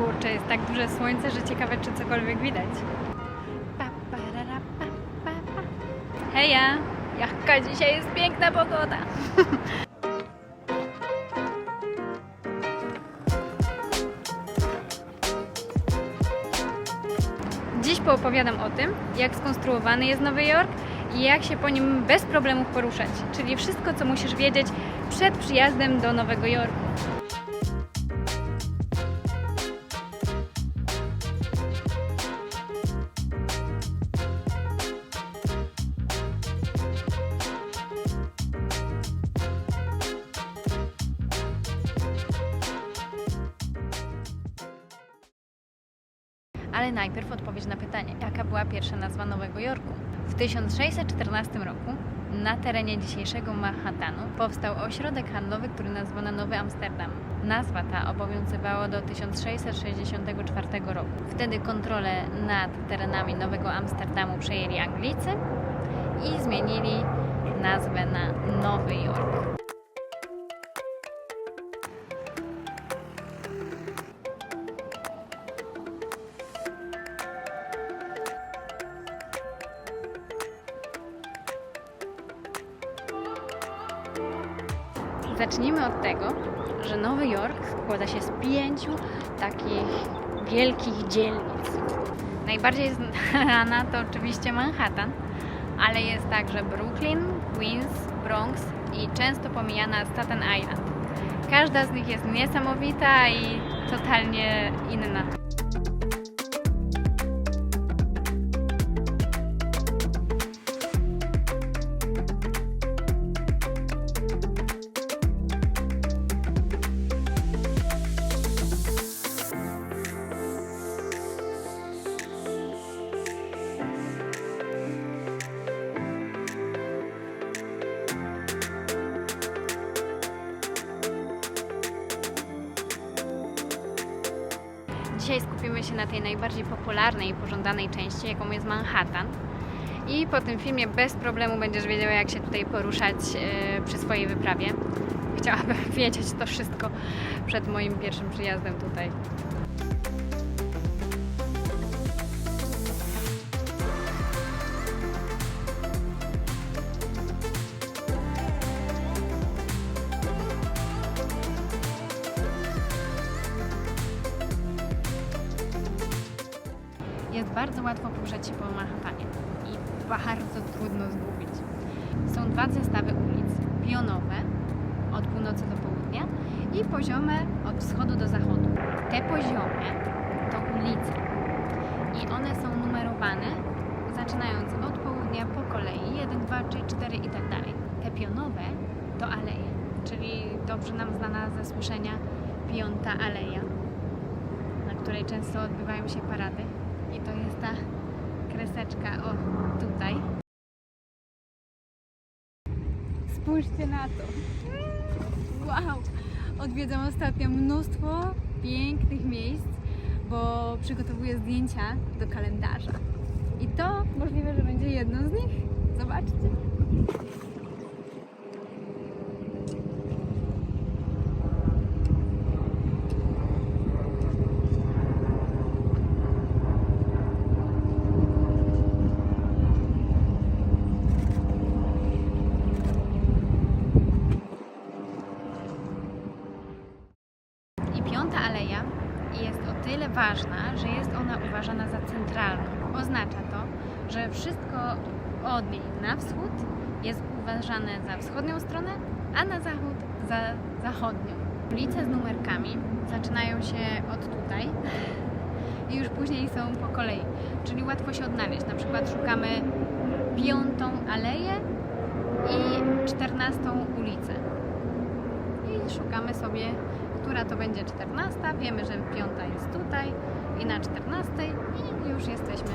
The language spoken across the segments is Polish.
Kurczę, jest tak duże słońce, że ciekawe, czy cokolwiek widać. Heja! Jaka dzisiaj jest piękna pogoda! Dziś poopowiadam o tym, jak skonstruowany jest Nowy Jork i jak się po nim bez problemów poruszać, czyli wszystko, co musisz wiedzieć przed przyjazdem do Nowego Jorku. 1614 roku na terenie dzisiejszego Manhattanu powstał ośrodek handlowy, który nazwano Nowy Amsterdam. Nazwa ta obowiązywała do 1664 roku. Wtedy kontrolę nad terenami Nowego Amsterdamu przejęli Anglicy i zmienili nazwę na Nowy Jork. Zacznijmy od tego, że Nowy Jork składa się z pięciu takich wielkich dzielnic. Najbardziej znana to oczywiście Manhattan, ale jest także Brooklyn, Queens, Bronx i często pomijana Staten Island. Każda z nich jest niesamowita i totalnie inna. Dzisiaj skupimy się na tej najbardziej popularnej i pożądanej części, jaką jest Manhattan. I po tym filmie bez problemu będziesz wiedziała, jak się tutaj poruszać e, przy swojej wyprawie. Chciałabym wiedzieć to wszystko przed moim pierwszym przyjazdem tutaj. Bardzo łatwo poruszać się po Manhattanie i bardzo trudno zgubić. Są dwa zestawy ulic. Pionowe od północy do południa i poziome od wschodu do zachodu. Te poziome to ulice i one są numerowane zaczynając od południa po kolei 1, 2, 3, 4 i tak dalej. Te pionowe to aleje, czyli dobrze nam znana ze słyszenia Piąta Aleja, na której często odbywają się parady. I to jest ta kreseczka, o tutaj. Spójrzcie na to. Wow! Odwiedzam ostatnio mnóstwo pięknych miejsc, bo przygotowuję zdjęcia do kalendarza. I to możliwe, że będzie jedno z nich. Zobaczcie. I piąta aleja jest o tyle ważna, że jest ona uważana za centralną. Oznacza to, że wszystko od niej na wschód jest uważane za wschodnią stronę, a na zachód za zachodnią. Ulice z numerkami zaczynają się od tutaj i już później są po kolei, czyli łatwo się odnaleźć. Na przykład szukamy piątą aleję i czternastą ulicę i szukamy sobie, która to będzie 14. Wiemy, że piąta jest tutaj i na 14 i już jesteśmy.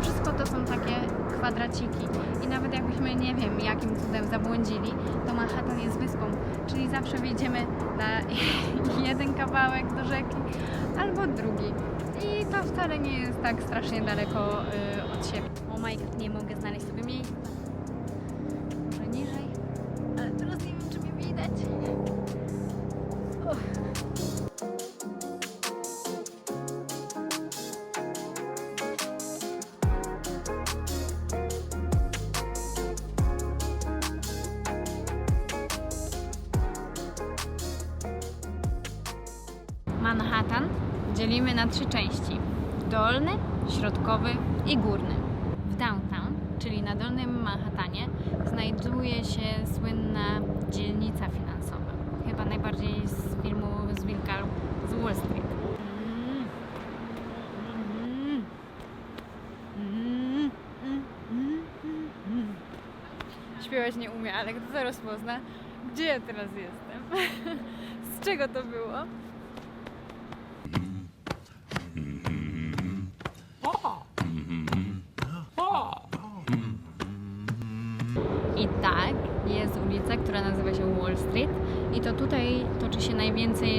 Wszystko to są takie kwadraciki i nawet jakbyśmy nie wiem jakim cudem zabłądzili, to Manhattan jest wyspą, czyli zawsze wyjdziemy na jeden kawałek do rzeki albo drugi. I to wcale nie jest tak strasznie daleko y, od siebie. O my god, nie mogę znaleźć sobie miejsca. Dzielimy na trzy części: dolny, środkowy i górny. W downtown, czyli na dolnym Manhattanie, znajduje się słynna dzielnica finansowa. Chyba najbardziej z filmu z Wilka z Wall Street. Śpiewać nie umie, ale kto to rozpozna? Gdzie ja teraz jestem? Z czego to było? Która nazywa się Wall Street i to tutaj toczy się najwięcej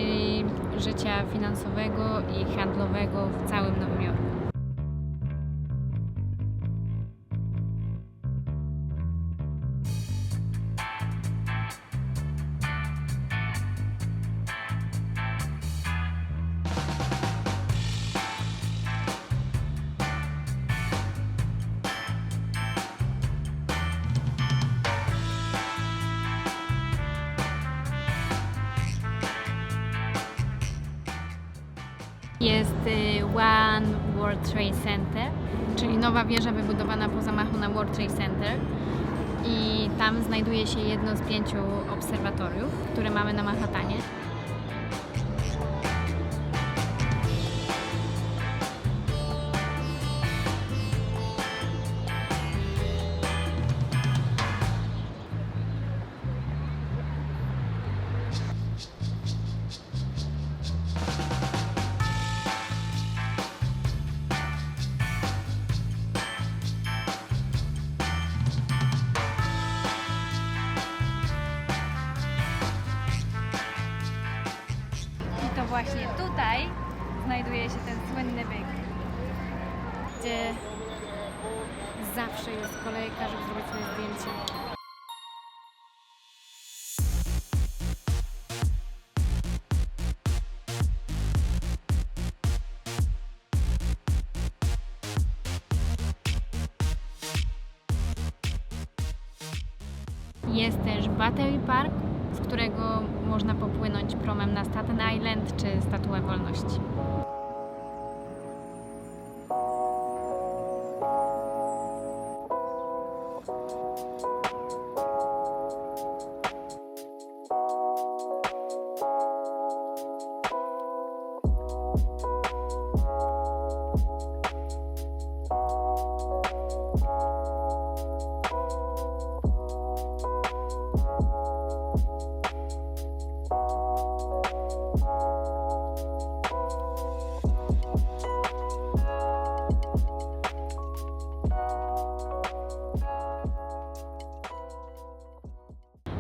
życia finansowego i handlowego w całym Nowym Jorku. One World Trade Center, czyli nowa wieża wybudowana po zamachu na World Trade Center. I tam znajduje się jedno z pięciu obserwatoriów, które mamy na Manhattanie. Właśnie tutaj znajduje się ten słynny byk, gdzie zawsze jest kolejka, żeby zrobić sobie zdjęcie. Jest też Battery Park, którego można popłynąć promem na Staten Island czy Statuę Wolności.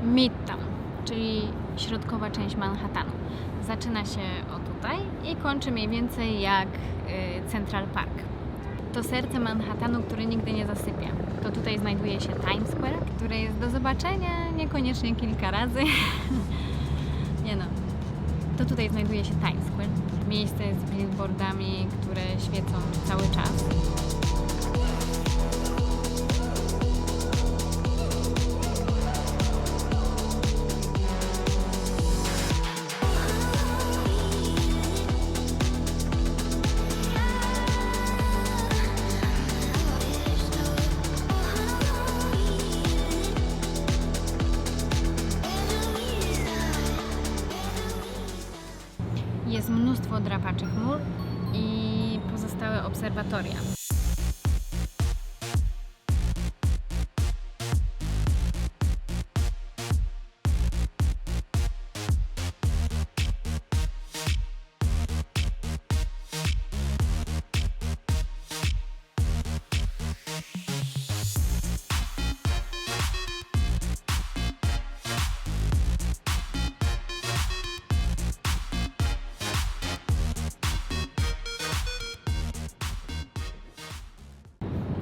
Midtown, czyli środkowa część Manhattanu. Zaczyna się o tutaj i kończy mniej więcej jak y, Central Park. To serce Manhattanu, które nigdy nie zasypia. To tutaj znajduje się Times Square, które jest do zobaczenia niekoniecznie kilka razy. nie no. To tutaj znajduje się Times Square. Miejsce z billboardami, które świecą cały czas.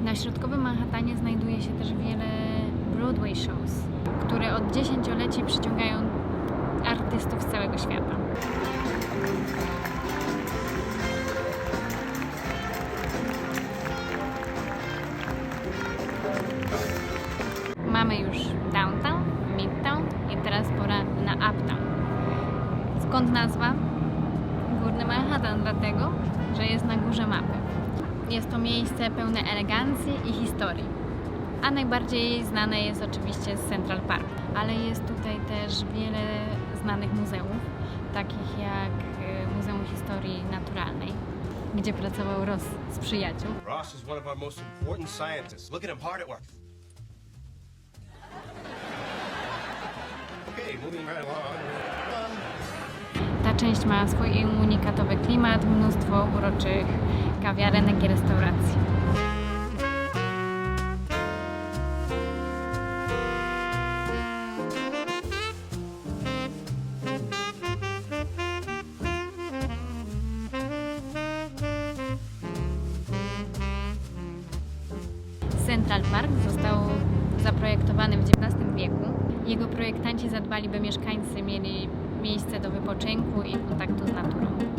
Na środkowym Manhattanie znajduje się też wiele Broadway shows, które od dziesięcioleci przyciągają artystów z całego świata. Mamy już downtown, midtown i teraz pora na uptown. Skąd nazwa? Górny Manhattan, dlatego, że jest na górze mapy. Jest to miejsce pełne elegancji i historii. A najbardziej znane jest oczywiście z Central Park, ale jest tutaj też wiele znanych muzeów, takich jak y, Muzeum Historii Naturalnej, gdzie pracował Ross z przyjaciół. Ross is one of our most important scientists. Look at him hard at work. Okay, moving right along. Ta część ma swój unikatowy klimat, mnóstwo uroczych kawiarenek i restauracji. Central Park został zaprojektowany w XIX wieku. Jego projektanci zadbali, by mieszkańcy mieli miejsce do wypoczynku i kontaktu z naturą.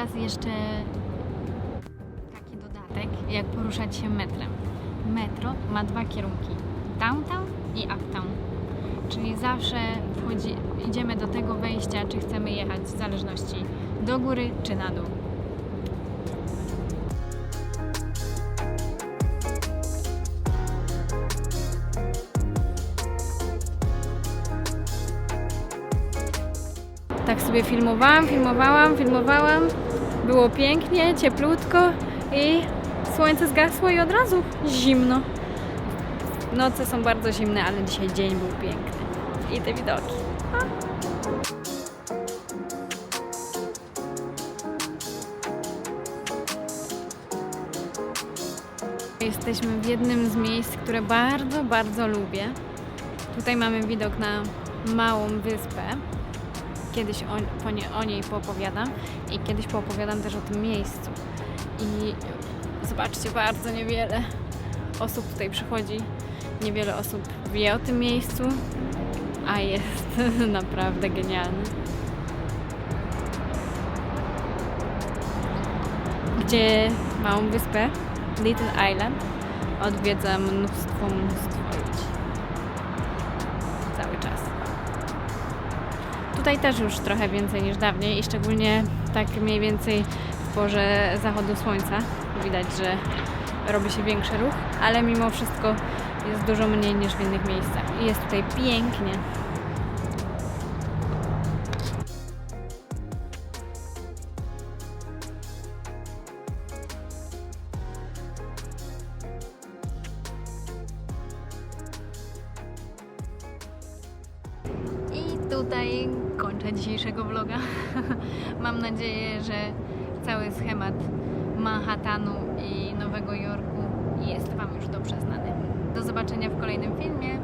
Teraz jeszcze taki dodatek, jak poruszać się metrem. Metro ma dwa kierunki: downtown i uptown. Czyli zawsze wchodzi, idziemy do tego wejścia, czy chcemy jechać w zależności do góry czy na dół. Tak sobie filmowałam, filmowałam, filmowałam. Było pięknie, cieplutko i słońce zgasło i od razu zimno. Noce są bardzo zimne, ale dzisiaj dzień był piękny. I te widoki. Jesteśmy w jednym z miejsc, które bardzo, bardzo lubię. Tutaj mamy widok na małą wyspę kiedyś o, o niej poopowiadam i kiedyś poopowiadam też o tym miejscu. I zobaczcie, bardzo niewiele osób tutaj przychodzi, niewiele osób wie o tym miejscu, a jest naprawdę genialny. Gdzie małą wyspę, Little Island, odwiedza mnóstwo, mnóstwo ludzi. Cały czas. Tutaj też już trochę więcej niż dawniej i szczególnie tak mniej więcej w porze zachodu słońca widać, że robi się większy ruch, ale mimo wszystko jest dużo mniej niż w innych miejscach. I jest tutaj pięknie. Mam nadzieję, że cały schemat Manhattanu i Nowego Jorku jest Wam już dobrze znany. Do zobaczenia w kolejnym filmie.